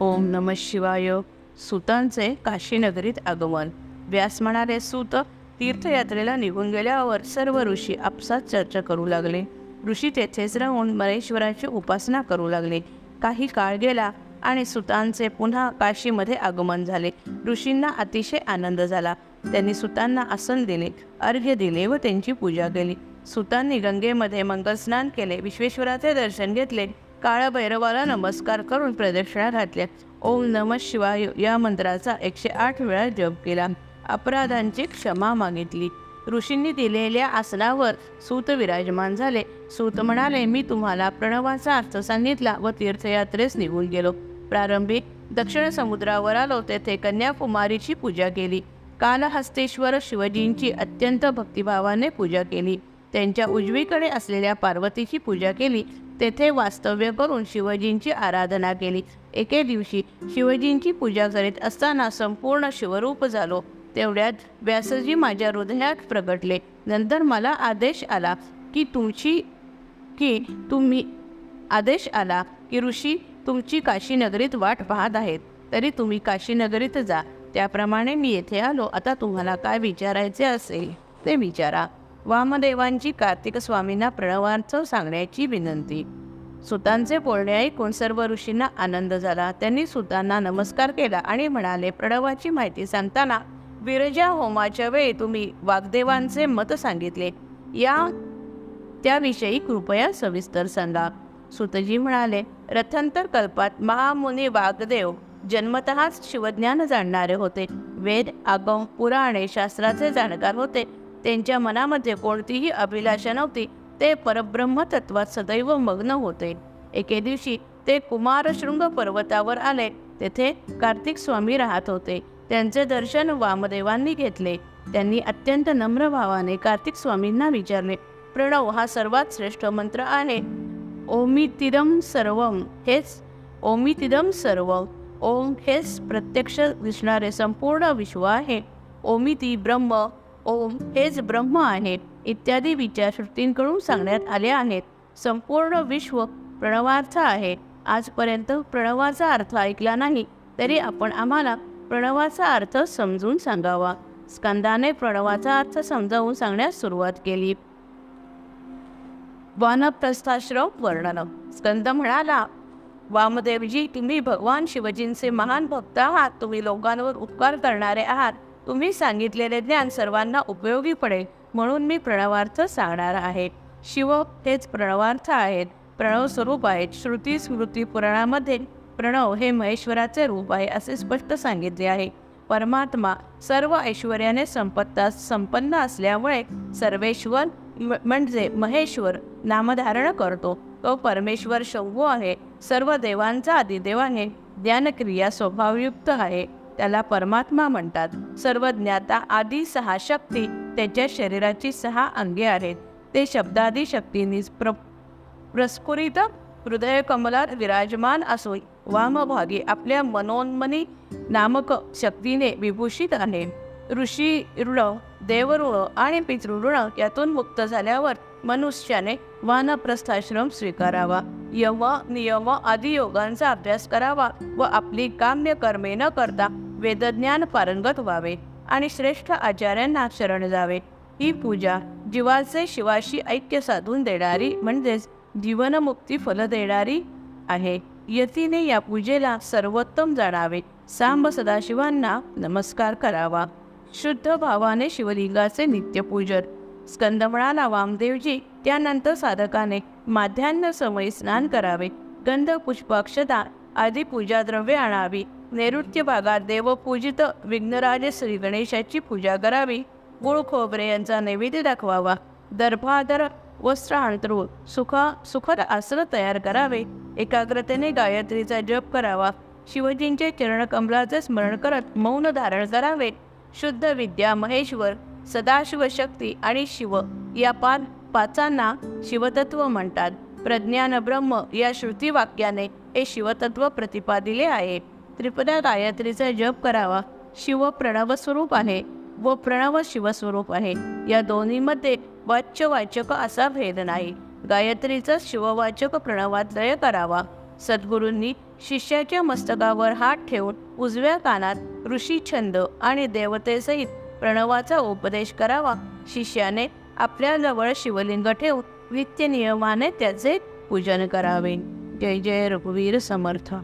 ओम नम शिवाय. सुतांचे काशीनगरीत आगमन. व्यास म्हणाले सूत तीर्थयात्रेला निघून गेल्यावर सर्व ऋषी आपसात चर्चा करू लागले. ऋषी तेथेच राहून मरेश्वराची उपासना करू लागले. काही काळ गेला आणि सुतांचे पुन्हा काशीमध्ये आगमन झाले. ऋषींना अतिशय आनंद झाला. त्यांनी सुतांना आसन दिले अर्घ्य दिले व त्यांची पूजा केली. सुतांनी गंगेमध्ये मंगलस्नान केले विश्वेश्वराचे दर्शन घेतले काळभैरवाला नमस्कार करून प्रदक्षिणा घातल्या. ओम नम शिवाय या मंत्राचा एकशे आठ वेळा जप केला. अपराधांची क्षमा मागितली. ऋषींनी दिलेल्या आसनावर सूत विराजमान झाले. सूत म्हणाले मी तुम्हाला प्रणवाचा अर्थ सांगितला व तीर्थयात्रेस निघून गेलो. प्रारंभी दक्षिण समुद्रावर आलो तेथे कन्याकुमारीची पूजा केली. कालहस्तेश्वर शिवजींची अत्यंत भक्तिभावाने पूजा केली. त्यांच्या उजवीकडे असलेल्या पार्वतीची पूजा केली. तेथे वास्तव्य करून शिवजींची आराधना केली. एके दिवशी शिवजींची पूजा करीत असताना संपूर्ण शिवरूप झालो. तेवढ्यात व्यासजी माझ्या हृदयात प्रगटले. नंतर मला आदेश आला की तुमची की तुम्ही आदेश आला की ऋषी तुमची काशीनगरीत वाट पाहत आहेत. तरी तुम्ही काशीनगरीत जा. त्याप्रमाणे मी येथे आलो. आता तुम्हाला काय विचारायचे असेल ते विचारा. वामदेवांची कार्तिक स्वामींना प्रणवांचं सांगण्याची विनंती. सुतांचे बोलणे ऐकून सर्व ऋषींना आनंद झाला. त्यांनी सुतांना नमस्कार केला आणि म्हणाले प्रणवाची माहिती सांगताना विरजा होमाच्या वेळी तुम्ही वाग्देवांचे मत सांगितले. या त्याविषयी कृपया सविस्तर सांगा. सुतजी म्हणाले रथांतर कल्पात महामुनी वागदेव जन्मतःच शिवज्ञान जाणणारे होते. वेद आगम पुराणे शास्त्राचे जाणकार होते. त्यांच्या मनामध्ये कोणतीही अभिलाषा नव्हती ते परब्रह्म तत्वात सदैव मग्न होते. एके दिवशी ते कुमारशृंग पर्वतावर आले. तेथे कार्तिक स्वामी राहत होते. त्यांचे दर्शन वामदेवांनी घेतले. त्यांनी अत्यंत नम्र भावाने कार्तिक स्वामींना विचारले प्रणव हा सर्वात श्रेष्ठ मंत्र आहे. ओमितिदम सर्वम हेच ओमितिदम सर्व ओम हेच प्रत्यक्ष दिसणारे संपूर्ण विश्व आहे. ओमिती ब्रह्म ओम हेच ब्रह्म आहे इत्यादी विचार श्रुतींकडून सांगण्यात आले आहेत. संपूर्ण विश्व प्रणवार्थ आहे. आजपर्यंत प्रणवाचा अर्थ ऐकला नाही तरी आपण आम्हाला प्रणवाचा अर्थ समजून सांगावा. स्कंदाने प्रणवाचा अर्थ समजावून सांगण्यास सुरुवात केली. वानप्रस्थाश्रम वर्णन. स्कंद म्हणाला वामदेवजी तुम्ही भगवान शिवजींचे महान भक्त आहात. तुम्ही लोकांवर उपकार करणारे आहात. तुम्ही सांगितलेले ज्ञान सर्वांना उपयोगी पडेल म्हणून मी प्रणवार्थ सांगणार आहे. शिव हेच प्रणवार्थ आहेत. प्रणव स्वरूप आहेत. श्रुती स्मृती पुराणामध्ये प्रणव हे महेश्वराचे रूप आहे असे स्पष्ट सांगितले आहे. परमात्मा सर्व ऐश्वर्याने संपत्ता संपन्न असल्यामुळे सर्वेश्वर म्हणजे महेश्वर नामधारण करतो. तो परमेश्वर शंभू आहे. सर्व देवांचा आदिदेव आहे ज्ञानक्रिया स्वभावयुक्त आहे. त्याला परमात्मा म्हणतात. सर्व ज्ञाता आदी सहा शक्ती त्याच्या शरीराची सहा अंगे आहेत. ते शब्दादी शक्तींनी प्र प्रस्फुरित हृदय कमलात विराजमान असून वामभागी आपल्या मनोन्मनी नामक शक्तीने विभूषित आहे. ऋषी ऋण देवऋण आणि पितृऋण यातून मुक्त झाल्यावर मनुष्याने वानप्रस्थाश्रम स्वीकारावा. यम नियम आदी योगांचा अभ्यास करावा व आपली काम्य कर्मे न करता वेदज्ञान पारंगत व्हावे आणि श्रेष्ठ आचार्यांना शरण जावे. ही पूजा जीवाचे शिवाशी ऐक्य साधून देणारी म्हणजेच जीवनमुक्ती फल देणारी आहे. यतीने या पूजेला सर्वोत्तम जाणावे. सांब सदाशिवांना नमस्कार करावा. शुद्ध भावाने शिवलिंगाचे नित्यपूजन. स्कंदमळाला वामदेवजी त्यानंतर साधकाने माध्यान्ह समय स्नान करावे. गंध पुष्पाक्षता आदी पूजाद्रव्ये आणावी. नैऋत्य भागात देवपूजित विघ्नराज श्री गणेशाची पूजा करावी. गुळ खोबरे यांचा नैवेद्य दाखवावा. दर्भादर वस्त्र अंतरूळ सुख सुखद आसन तयार करावे. एकाग्रतेने गायत्रीचा जप करावा. शिवजींचे चरणकमलाचे स्मरण करत मौन धारण करावे. शुद्ध विद्या महेश्वर सदाशिव शक्ती आणि शिव या पाच पाचांना शिवतत्व म्हणतात. प्रज्ञान ब्रह्म या श्रुती वाक्याने हे शिवतत्व प्रतिपादिले आहे. त्रिपदा गायत्रीचा जप करावा. शिव प्रणव स्वरूप आहे व प्रणव शिवस्वरूप आहे. या दोन्हीमध्ये वाच्य वाचक असा भेद नाही. गायत्रीचा शिववाचक प्रणवात लय करावा. सद्गुरूंनी शिष्याच्या मस्तकावर हात ठेवून उजव्या कानात ऋषी छंद आणि देवतेसहित प्रणवाचा उपदेश करावा. शिष्याने आपल्याजवळ शिवलिंग ठेवून नित्य नियमाने त्याचे पूजन करावे. जय जय रघुवीर समर्थ.